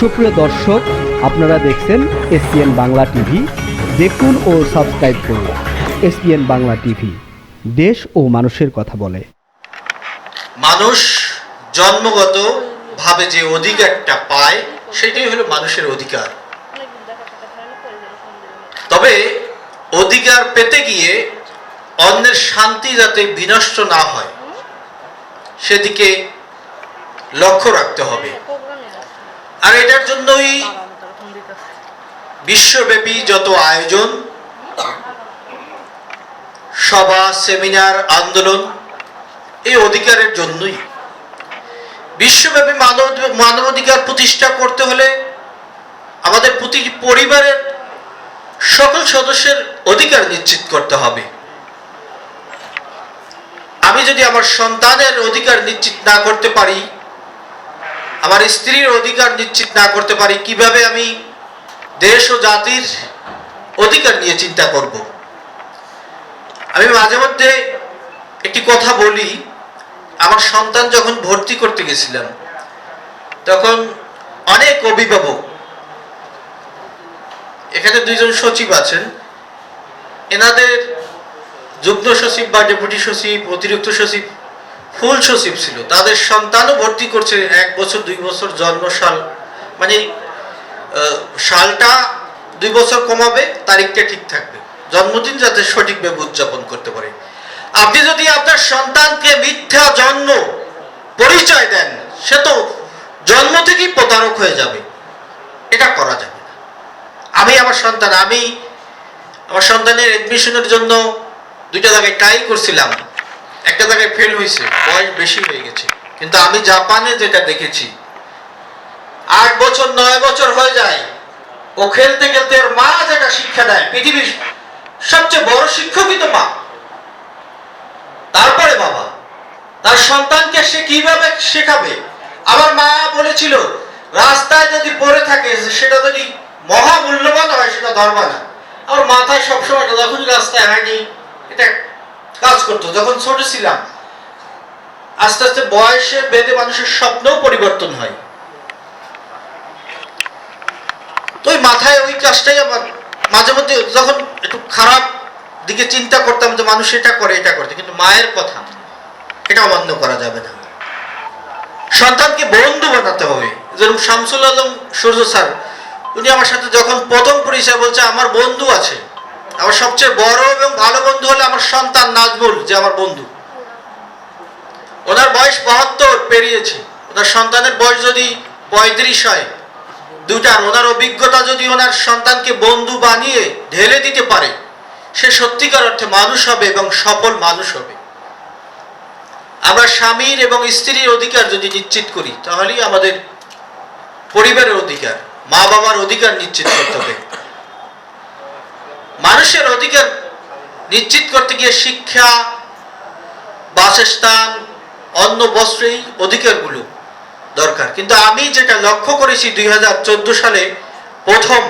সুপ্রিয় দর্শক, আপনারা দেখছেন এসপিএন বাংলা টিভি। দেখুন ও সাবস্ক্রাইব করুন এসপিএন বাংলা টিভি। দেশ ও মানুষের কথা বলে। মানুষ জন্মগত ভাবে যে অধিকারটা পায়, সেটাই হলো মানুষের অধিকার। তবে অধিকার পেতে গিয়ে অন্যের শান্তি যাতে বিনষ্ট না হয়, সেদিকে লক্ষ্য রাখতে হবে। আর এটার জন্যই বিশ্বব্যাপী যত আয়োজন, সভা, সেমিনার, আন্দোলন, এই অধিকারের জন্যই। বিশ্বব্যাপী মানব মানবাধিকার প্রতিষ্ঠা করতে হলে আমাদের প্রতি পরিবারের সকল সদস্যের অধিকার নিশ্চিত করতে হবে। আমি যদি আমার সন্তানের অধিকার নিশ্চিত না করতে পারি আমার স্ত্রীর অধিকার নিশ্চিত না করতে পারি, কীভাবে আমি দেশ ও জাতির অধিকার নিয়ে চিন্তা করব? আমি মাঝে মধ্যে একটি কথা বলি, আমার সন্তান যখন ভর্তি করতে গেছিলাম, তখন অনেক অভিভাবক, এখানে দুইজন সচিব আছেন, এনাদের যুগ্ম সচিব বা ডেপুটি সচিব, অতিরিক্ত সচিব ফুল সচিব ছিল। তাদের সন্তানও ভর্তি করছে এক বছর, দুই বছর জন্ম সাল মানে সালটা দুই বছর কমাবে, তারিখটা ঠিক থাকবে। জন্মদিন যাতে সঠিকভাবে উদযাপন করতে পারে। আপনি যদি আপনার সন্তানকে মিথ্যা জন্ম পরিচয় দেন, সে তো জন্ম থেকেই প্রতারক হয়ে যাবে। এটা করা যাবে না। আমি আমার সন্তান, আমি আমার সন্তানের এডমিশনের জন্য দুইটা জায়গায় ট্রাই করছিলাম। একটা জায়গায় ফেল হয়েছে, বয়স বেশি হয়ে গেছে। কিন্তু আমি জাপানে যেটা দেখেছি, আট বছর, নয় বছর হয়ে যায়, ও খেলতে খেলতে ওর মা যেটা শিক্ষা দেয়, পৃথিবীর সবচেয়ে বড় শিক্ষকই তো মা। তারপরে বাবা, তার সন্তানকে সে কীভাবে শেখাবে? আমার মা বলেছিল, রাস্তায় যদি পড়ে থাকে, সেটা যদি মহা মূল্যবান হয়, সেটা ধরবা না। আমার মাথায় সবসময় যখনই রাস্তায় হয়নি এটা কাজ করতো, যখন ছোট ছিলাম, আস্তে আস্তে বয়সে বেঁধে মানুষের স্বপ্নও পরিবর্তন হয়। তো ওই মাথায়, ওই কাজটাই আমার মাঝে মধ্যে যখন একটু খারাপ দিকে চিন্তা করতাম যে মানুষ এটা করে, এটা করতে, কিন্তু মায়ের কথা, এটা অমান্য করা যাবে না। সন্তানকে বন্ধু বানাতে হবে। যেরকম শামসুল আলম সূর্য স্যার, উনি আমার সাথে যখন প্রথম পরিচয় বলছে, আমার বন্ধু আছে। আমার সবচেয়ে বড় এবং ভালো বন্ধু হলো আমার সন্তান নাজমুল, যে আমার বন্ধু। ওনার বয়স বাহাত্তর, পেরিয়েছে। ওনার সন্তানের বয়স যদি পঁয়ত্রিশ হয় দুটার ওনার অভিজ্ঞতা যদি ওনার সন্তানকে বন্ধু বানিয়ে ঢেলে দিতে পারে, সে সত্যিকার অর্থে মানুষ হবে এবং সফল মানুষ হবে। আমরা স্বামীর এবং স্ত্রীর অধিকার যদি নিশ্চিত করি, তাহলেই আমাদের পরিবারের অধিকার মা বাবার অধিকার নিশ্চিত করতে হবে। মানুষের অধিকার নিশ্চিত করতে গিয়ে শিক্ষা, বাসস্থান, অন্ন, বস্ত্র এই অধিকারগুলো দরকার। কিন্তু আমি যেটা লক্ষ্য করেছি দুই হাজার চোদ্দ সালে প্রথম,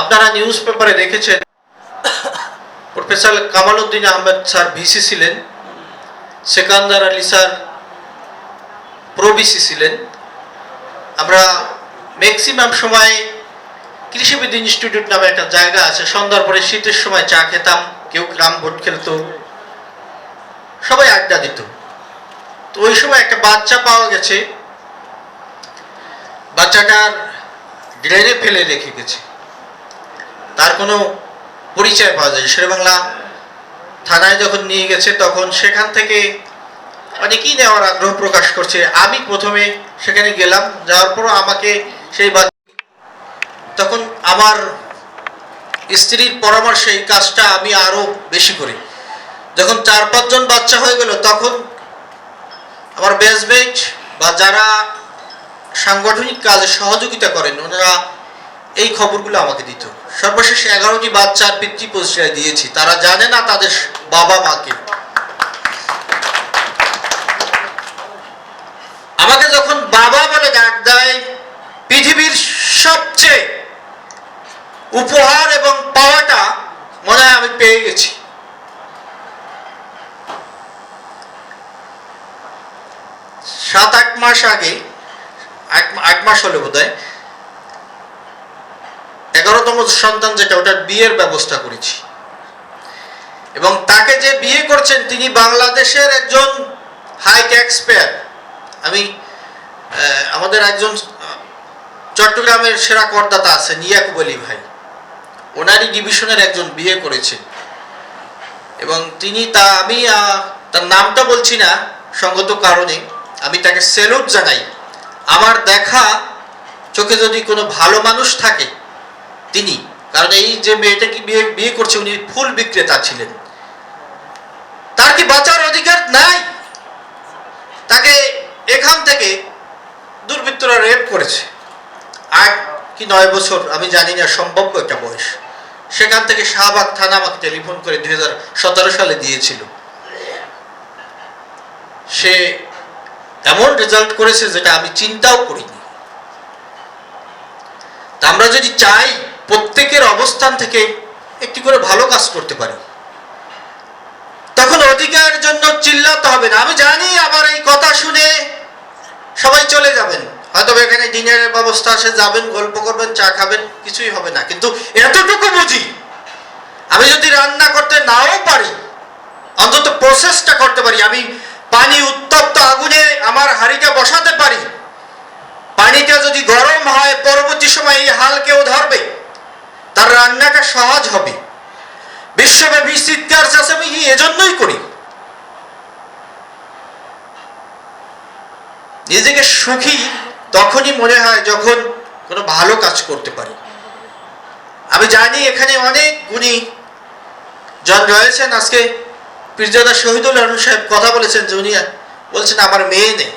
আপনারা নিউজ পেপারে দেখেছেন, professor Kamal Uddin Ahmed sir VC ছিলেন, সেকান্দার আলী স্যার প্রবিসি ছিলেন। আমরা ম্যাক্সিমাম সময় কৃষিবিদ ইনস্টিটিউট নামে একটা জায়গা আছে, সন্ধ্যার পরে শীতের সময় চা খেতাম, কেউ গ্রাম ভোট খেলতো, সবাই আড্ডা দিত। তো ওই সময় একটা বাচ্চা পাওয়া গেছে, বাচ্চাটার ড্রেনে ফেলে রেখে গেছে। তার কোনো পরিচয় পাওয়া যায় শেরবাংলা থানায় যখন নিয়ে গেছে, তখন সেখান থেকে অনেকেই নেওয়ার আগ্রহ প্রকাশ করছে। আমি প্রথমে সেখানে গেলাম, যাওয়ার পর আমাকে সেই বাচ্চা তখন আমার স্ত্রীর পরামর্শে এই কাজটা আমি আরও বেশি করি। যখন চার পাঁচজন বাচ্চা হয়ে গেল, তখন আমার বেসবেজ বা যারা সাংগঠনিক কাজে সহযোগিতা করেন, ওনারা এই খবরগুলো আমাকে দিত। সর্বশেষ এগারোটি বাচ্চার পিতৃ পরিচয় দিয়েছি। তারা জানে না তাদের বাবা মাকে আমাকে যখন বাবা বলে ডাক দেয় পৃথিবীর সবচেয়ে উপহার এবং পাওয়াটা মনে হয় আমি পেয়ে গেছি। সাত, আট মাস আগে, আট মাস হলে বোধ হয় এগারোতম সন্তান যেটা, ওটার বিয়ের ব্যবস্থা করেছি। এবং তাকে যে বিয়ে করছেন, তিনি বাংলাদেশের একজন হাই ট্যাক্স পেয়ার আমি আমাদের একজন চট্টগ্রামের সেরা করদাতা আছেন ইয়াকুব আলী ভাই। ওনারই ডিভিশনের একজন বিয়ে করেছে। এবং তিনি তা, আমি তার নামটা বলছি না, সঙ্গত কারণে, আমি তাকে সেলুট জানাই। আমার দেখা, চোখে যদি কোনো ভালো মানুষ থাকে, তিনি, কারণ এই যে মেয়েটাকে বিয়ে বিয়ে করছে, উনি ফুল বিক্রেতা ছিলেন। তার কি বাঁচার অধিকার নাই? তাকে এখান থেকে দুর্বৃত্তরা রেপ করেছে। আট কি নয় বছর, আমি জানি না সম্ভাব্য একটা বয়স। সেখান থেকে শাহবাগ থানা আমাকে টেলিফোন করে দু হাজার সতেরো সালে দিয়েছিল। সে এমন রেজাল্ট করেছে যেটা আমি চিন্তাও করিনি। আমরা যদি চাই প্রত্যেকের অবস্থান থেকে একটি করে ভালো কাজ করতে পারি, তখন অধিকারের জন্য চিল্লাতে হবে না। আমি জানি আবার এই কথা শুনে সবাই চলে যাবেন। হয়তো এখানে ডিনারের ব্যবস্থা আছে, যাবেন, গল্প করবেন, চা খাবেন, কিছুই হবে না। কিন্তু এতটুকু বুঝি। আমি যদি রান্না করতে নাও পারি, অন্তত প্রসেসটা করতে পারি, আমি পানি উত্তপ্ত আগুনে আমার হাঁড়িটা বসাতে পারি। পানিটা যদি গরম হয়, পরবর্তী সময় এই হাল কেউ ধরবে? তার রান্নাটা সহজ হবে। বিশ্বব্যাপী চিৎকার, চেঁচামেচি এজন্যই করি। নিজেকে সুখী তখনই মনে হয় যখন কোনো ভালো কাজ করতে পারি। আমি জানি এখানে অনেক গুণী জন রয়েছেন। আজকে পীরজাদা শহীদুল রহমান সাহেব কথা বলেছেন যে উনি বলছেন, আমার মেয়ে নেই।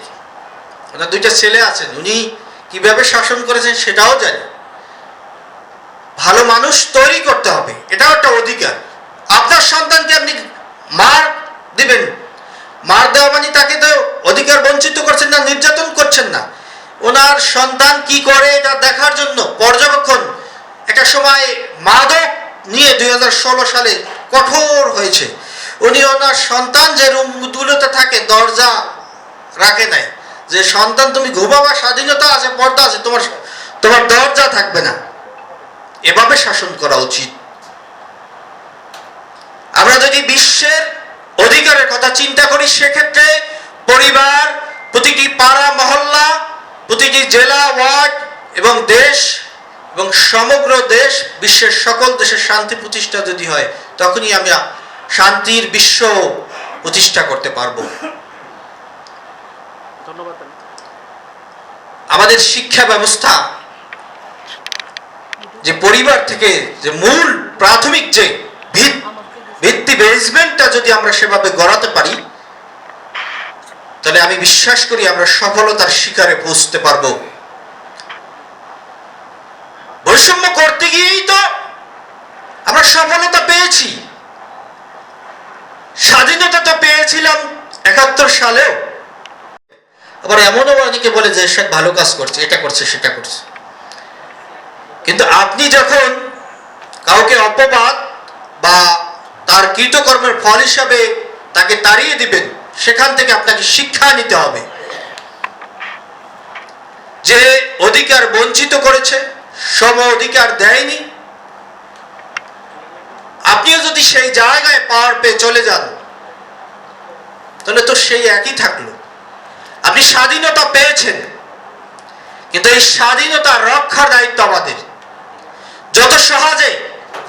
ওনার দুইটা ছেলে আছেন। উনি কীভাবে শাসন করেছেন সেটাও জানি। ভালো মানুষ তৈরি করতে হবে, এটাও একটা অধিকার। আপনার সন্তানকে আপনি মার দিবেন। মার দেওয়া মানে তাকে তো অধিকার বঞ্চিত করছেন না, নির্যাতন করছেন না। ওনার সন্তান কি করে এটা দেখার জন্য পর্যবেক্ষণ একটা সময় মাদক নিয়ে দুই হাজার ষোলো সালে কঠোর হয়েছে। উনি ওনার সন্তান যে রুমগুলোতে থাকে, দরজা রাখে নাই। যে সন্তান, তুমি ঘুমাবার স্বাধীনতা আছে, পর্দা আছে, তোমার তোমার দরজা থাকবে না। এভাবে শাসন করা উচিত। আমরা যদি বিশ্বের অধিকারের কথা চিন্তা করি, সেক্ষেত্রে পরিবার, প্রতিটি পাড়া, মহল্লা প্রতিটি জেলা ওয়ার্ড এবং দেশ এবং সমগ্র দেশ বিশ্বের সকল দেশের শান্তি প্রতিষ্ঠা যদি হয় তখনই আমরা শান্তির বিশ্ব প্রতিষ্ঠা করতে পারব। ধন্যবাদ আমাদের শিক্ষা ব্যবস্থা যে পরিবার থেকে যে মূল প্রাথমিক যে ভিত- ভিত্তি বেসমেন্টটা যদি আমরা সেভাবে গড়াতে পারি তাহলে আমি বিশ্বাস করি আমরা সফলতার শিকারে পৌঁছতে পারব। বৈষম্য করতে গিয়েই তো আমরা সফলতা পেয়েছি। স্বাধীনতা তো পেয়েছিলাম একাত্তর সালেও। আবার এমনও অনেকে বলে যে সে ভালো কাজ করছে, এটা করছে, সেটা করছে। কিন্তু আপনি যখন কাউকে অপবাদ বা তার কৃতকর্মের ফল হিসাবে তাকে তাড়িয়ে দিবেন সেখান থেকে আপনাকে শিক্ষা নিতে হবে। যে অধিকার বঞ্চিত করেছে, সম অধিকার দেয়নি। আপনিও যদি সেই জায়গায় পাওয়ার পেয়ে চলে যান, তাহলে তো সেই একই থাকল। আপনি স্বাধীনতা পেয়েছেন, কিন্তু এই স্বাধীনতা রক্ষার দায়িত্ব আমাদের। যত সহজে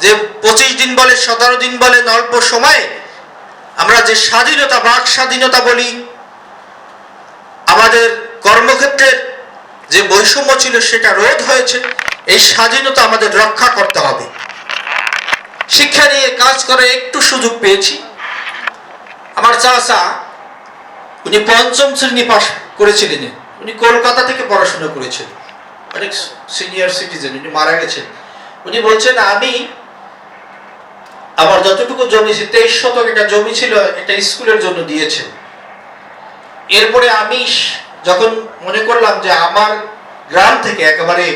যে পঁচিশ দিন বলে সতেরো দিন বলে অল্প সময়ে আমরা যে স্বাধীনতা, বাক স্বাধীনতা বলি, আমাদের কর্মক্ষেত্রের যে বৈষম্য ছিল সেটা রোধ হয়েছে, এই স্বাধীনতা আমাদের রক্ষা করতে হবে। শিক্ষা নিয়ে কাজ করে একটু সুযোগ পেয়েছি। আমার চাচা, উনি পঞ্চম শ্রেণি পাশ করেছিলেন। উনি কলকাতা থেকে পড়াশোনা করেছিলেন অনেক সিনিয়র সিটিজেন উনি মারা গেছেন। উনি বলছেন, আমি আমার যতটুকু জমি ছিল তেইশ শতক একটা জমি ছিল, একটা স্কুলের জন্য দিয়েছেন। এরপরে আমি যখন মনে করলাম যে আমার গ্রাম থেকে একেবারে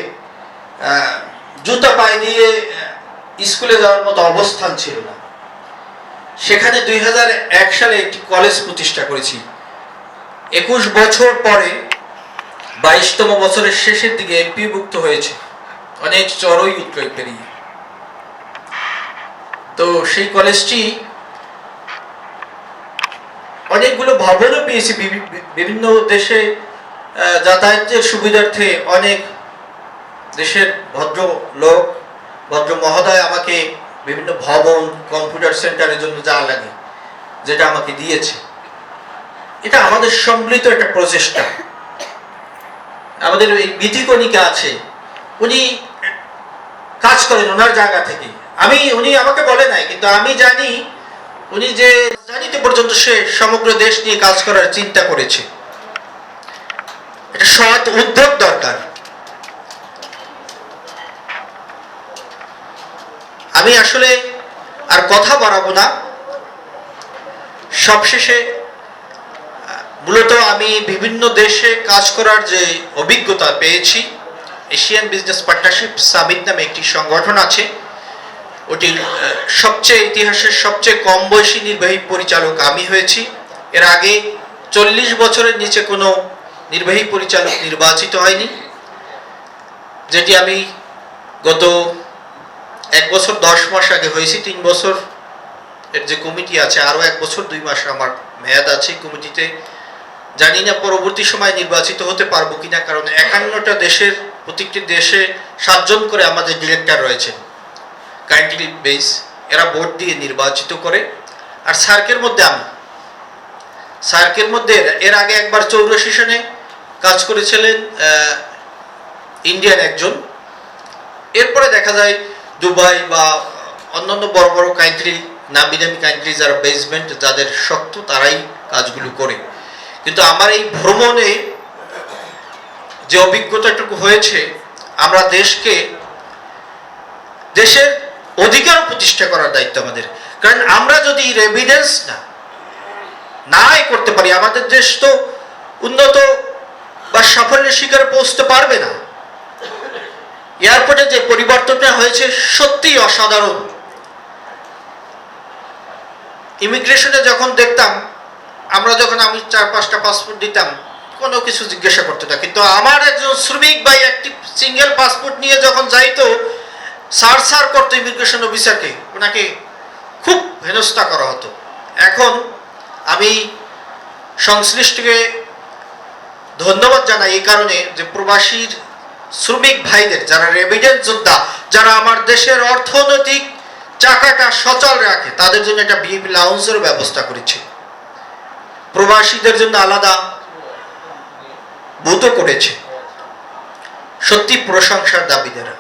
জুতা পায়ে দিয়ে স্কুলে যাওয়ার মতো অবস্থান ছিল না। সেখানে দুই হাজার এক সালে একটি কলেজ প্রতিষ্ঠা করেছি। একুশ বছর পরে বাইশতম বছরের শেষের দিকে এমপি ভুক্ত হয়েছে। অনেক চড়ই উত্তর পেরিয়ে। তো সেই কলেজটি অনেকগুলো ভবনও পেয়েছে বিভি- বিভিন্ন দেশে যাতায়াতের সুবিধার্থে অনেক দেশের ভদ্র লোক ভদ্র মহোদয় আমাকে বিভিন্ন ভবন, কম্পিউটার সেন্টারের জন্য যা লাগে, যেটা আমাকে দিয়েছে। এটা আমাদের সম্মিলিত একটা প্রচেষ্টা। আমাদের এই বিধিকণিকা আছে, উনি কাজ করেন ওনার জায়গা থেকে। আমি, উনি আমাকে বলে নাই, কিন্তু আমি জানি উনি যে রাজধানীতে পর্যন্ত সে সমগ্র দেশ নিয়ে কাজ করার চিন্তা করেছে। এটা সৎ উদ্যোগ দরকার। আমি আসলে আর কথা বাড়াবো না। সবশেষে, মূলত আমি বিভিন্ন দেশে কাজ করার যে অভিজ্ঞতা পেয়েছি, এশিয়ান বিজনেস পার্টনারশিপ সামিট নামে একটি সংগঠন আছে। আহ, সবচেয়ে ইতিহাসের সবচেয়ে কম বয়সী নির্বাহী পরিচালক আমি হয়েছি। এর আগে চল্লিশ বছরের নিচে কোনো নির্বাহী পরিচালক নির্বাচিত হয়নি যেটি আমি গত এক বছর দশ মাস আগে হয়েছি তিন বছর এর যে কমিটি আছে আরও এক বছর দুই মাস আমার মেয়াদ আছে কমিটিতে। জানি না পরবর্তী সময় নির্বাচিত হতে পারব কিনা কারণ একান্নটা দেশের প্রত্যেকটি দেশে সাতজন করে আমাদের ডিরেক্টর রয়েছেন। কাইন্ডলি বেস এরা ভোট দিয়ে নির্বাচিত করে। আর সার্কের মধ্যে আমি। সার্কের মধ্যে এর আগে একবার চৌরাশি সনে কাজ করেছিলেন ইন্ডিয়ান একজন। এরপরে দেখা যায় দুবাই বা অন্যান্য বড় বড় কান্ট্রি নামি দামি কান্ট্রি যারা বেসমেন্ট যাদের শক্ত, তারাই কাজগুলো করে। কিন্তু আমার এই ভ্রমণে যে অভিজ্ঞতাটুকু হয়েছে, আমরা দেশকে, দেশের অধিকার প্রতিষ্ঠা করার দায়িত্ব আমাদের। কারণ আমরা যদি রেভিডেন্স না নাই করতে পারি, আমাদের দেশ তো উন্নত বা সাফল্যের শিকারে পৌঁছতে পারবে না। এয়ারপোর্টে যে পরিবর্তনটা হয়েছে সত্যিই অসাধারণ। ইমিগ্রেশনে যখন দেখতাম, আমরা যখন আমি চার পাঁচটা পাসপোর্ট দিতাম, কোনো কিছু জিজ্ঞাসা করতো না। কিন্তু আমার একজন শ্রমিক ভাই একটি সিঙ্গেল পাসপোর্ট নিয়ে যখন যাইতো সার সার করতো ইমিগ্রেশন অফিসারকে ওনাকে খুব হেনস্থা করা হতো। এখন আমি সংশ্লিষ্টকে ধন্যবাদ জানাই এই কারণে যে প্রবাসীর শ্রমিক ভাইদের, যারা রেভিডেন্ট যোদ্ধা, যারা আমার দেশের অর্থনৈতিক চাকাটা সচল রাখে, তাদের জন্য একটা বিএপি লাউন্সের ব্যবস্থা করেছে। প্রবাসীদের জন্য আলাদা বুথও করেছে। সত্যি প্রশংসার দাবিদারা।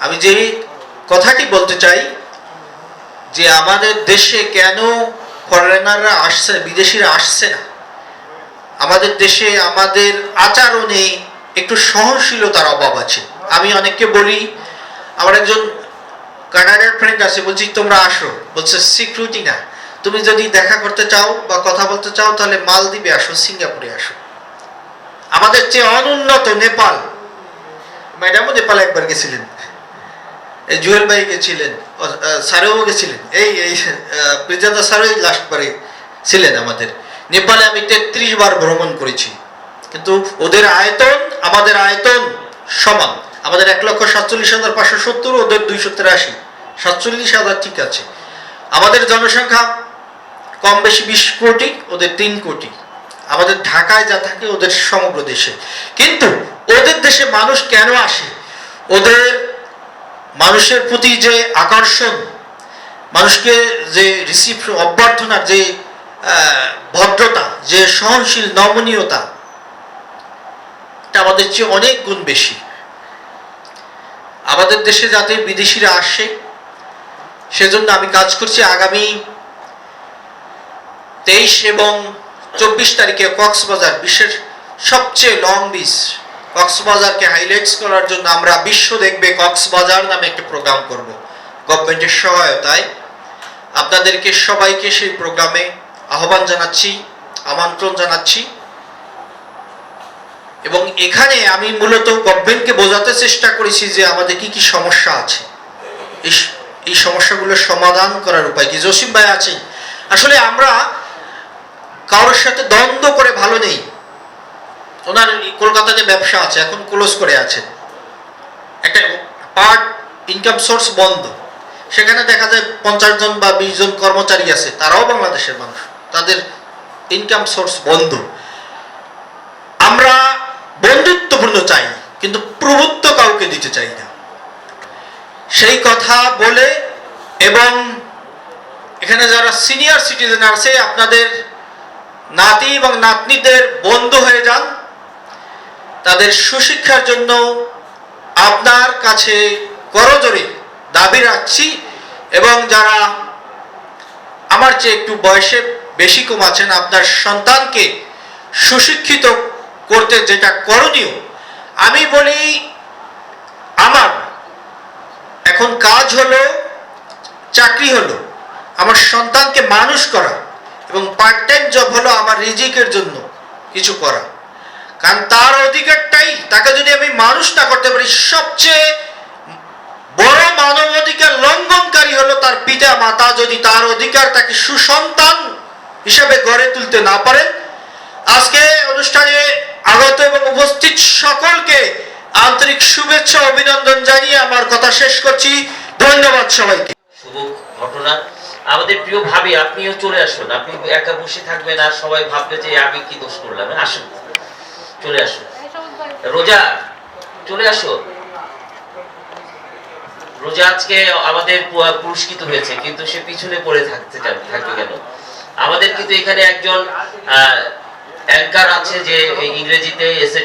আমি যে কথাটি বলতে চাই যে আমাদের দেশে কেন ফরেনাররা আসছে বিদেশিরা আসছে না? আমাদের দেশে আমাদের আচরণে একটু সহনশীলতার অভাব আছে। আমি অনেককে বলি, আমার একজন কানাডার ফ্রেন্ড আছে, বলছি, তোমরা আসো। বলছে, সিকিউরিটি না। তুমি যদি দেখা করতে চাও বা কথা বলতে চাও, তাহলে মালদ্বীপে আসো, সিঙ্গাপুরে আসো। আমাদের চেয়ে অনুন্নত নেপাল। ম্যাডামও নেপাল একবার গেছিলেন। জুয়েল ভাই গেছিলেন স্যারেও গেছিলেন। এই এই প্রিজাদা স্যারও লাস্ট বারে ছিলেন আমাদের। নেপালে আমি তেত্রিশ বার ভ্রমণ করেছি। কিন্তু ওদের আয়তন, আমাদের আয়তন সমান। আমাদের এক লক্ষ সাতচল্লিশ হাজার পাঁচশো সত্তর, ওদের দুইশো তেরাশি। সাতচল্লিশ হাজার ঠিক আছে। আমাদের জনসংখ্যা কম বেশি বিশ কোটি, ওদের তিন কোটি। আমাদের ঢাকায় যা থাকে ওদের সমগ্র দেশে। কিন্তু ওদের দেশে মানুষ কেন আসে? ওদের মানুষের প্রতি যে আকর্ষণ, মানুষকে যে রিসিভ অভ্যর্থনার যে ভদ্রতা, যে সহনশীল নমনীয়তা আমাদের চেয়ে অনেক গুণ বেশি। আমাদের দেশে যাতে বিদেশিরা আসে, সেজন্য আমি কাজ করছি আগামী তেইশ এবং চব্বিশ তারিখে কক্সবাজার বিশ্বের সবচেয়ে লং বিচ কক্সবাজারকে হাইলাইটস করার জন্য আমরা বিশ্ব দেখবে কক্সবাজার নামে একটি প্রোগ্রাম করব। গভর্নমেন্টের সহায়তায়। আপনাদেরকে সবাইকে সেই প্রোগ্রামে আহ্বান জানাচ্ছি, আমন্ত্রণ জানাচ্ছি। এবং এখানে আমি মূলত গভর্নমেন্টকে বোঝাতে চেষ্টা করেছি যে আমাদের কি কি সমস্যা আছে। এই সমস্যাগুলোর সমাধান করার উপায় কি? জসিম ভাই আছেন? আসলে আমরা কারোর সাথে দ্বন্দ্ব করে ভালো নেই। ওনার কলকাতাতে ব্যবসা আছে, এখন ক্লোজ করে আছেন। একটা পার্ট ইনকাম সোর্স বন্ধ। সেখানে দেখা যায় পঞ্চাশ জন বা বিশ জন কর্মচারী আছে, তারাও বাংলাদেশের মানুষ। তাদের ইনকাম সোর্স বন্ধ। আমরা বন্ধুত্বপূর্ণ চাই, কিন্তু প্রভুত্ব কাউকে দিতে চাই না। সেই কথা বলে এবং এখানে যারা সিনিয়র সিটিজেন আছে, আপনাদের নাতি এবং নাতনিদের বন্ধু হয়ে যান। সুশিক্ষার জন্য আপনার কাছে করজোরে দাবি রাখছি এবং যারা আমার চেয়ে একটু বয়সে বেশি কম আছেন, আপনার সন্তানকে সুশিক্ষিত করতে যেটা করণীয়, আমি বলি আমার এখন কাজ হলো, চাকরি হলো, আমার সন্তানকে মানুষ করা এবং পার্ট টাইম জব হলো আমার রিজিকের জন্য কিছু করা। কারণ তার অধিকারটাই, তাকে যদি আমি মানুষ না করতে পারি, সবচেয়ে বড় মানব অধিকার লঙ্ঘনকারী হলো তার পিতা মাতা যদি তার অধিকার তাকে সুসন্তান হিসাবে গড়ে তুলতে না পারেন। আজকে অনুষ্ঠানে আগত এবং উপস্থিত সকলকে আন্তরিক শুভেচ্ছা, অভিনন্দন জানিয়ে আমার কথা শেষ করছি। ধন্যবাদ সবাইকে। শুভ ঘটনা। আমাদের প্রিয় ভাবি, আপনিও চলে আসুন। আপনি একা বসে থাকবেন আর সবাই ভাববে যে আমি কি দোষ করলাম। আসুন। চলে আসো। রোজা, চলে আসো। রোজা আজকে আমাদের পুরস্কৃত হয়েছে, কিন্তু সে পিছনে পড়ে থাকতে থাকতে কেন? আমাদের কিন্তু এখানে একজন অ্যাঙ্কার আছে যে ইংরেজিতে এসে